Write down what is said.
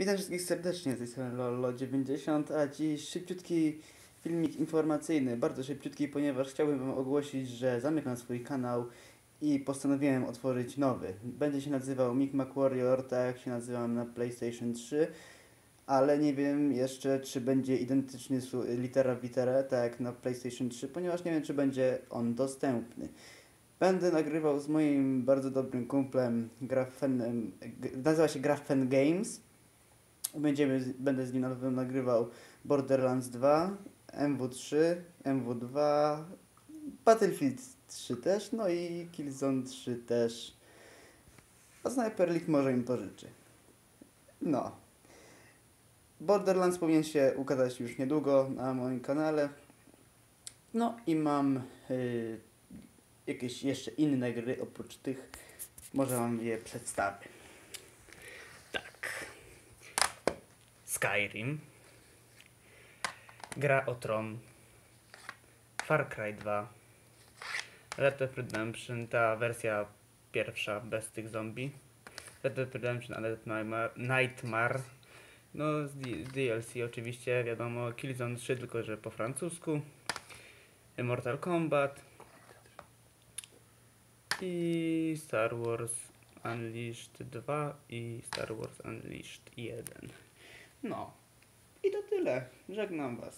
Witam wszystkich serdecznie z tej strony Lolo90, a dziś szybciutki filmik informacyjny, bardzo szybciutki, ponieważ chciałbym Wam ogłosić, że zamykam swój kanał i postanowiłem otworzyć nowy. Będzie się nazywał Mic Warrior, tak jak się nazywam na PlayStation 3, ale nie wiem jeszcze, czy będzie identyczny litera w literę, tak jak na PlayStation 3, ponieważ nie wiem, czy będzie on dostępny. Będę nagrywał z moim bardzo dobrym kumplem, Grafen, nazywa się Grafen Games. Będziemy, będę z nim na pewno nagrywał Borderlands 2, MW3, MW2, Battlefield 3 też, no i Killzone 3 też. A Sniper Elite może im pożyczy. No. Borderlands powinien się ukazać już niedługo na moim kanale. No i mam y, jakieś jeszcze inne gry oprócz tych. Może wam je przedstawię. Skyrim. Gra o Tron. Far Cry 2. Red Dead Redemption, ta wersja pierwsza bez tych zombie. Red Dead Redemption Undead Nightmare-. No z DLC oczywiście, wiadomo. Killzone 3, tylko że po francusku. Mortal Kombat. I Star Wars Unleashed 2 i Star Wars Unleashed 1. No. I to tyle. Żegnam was.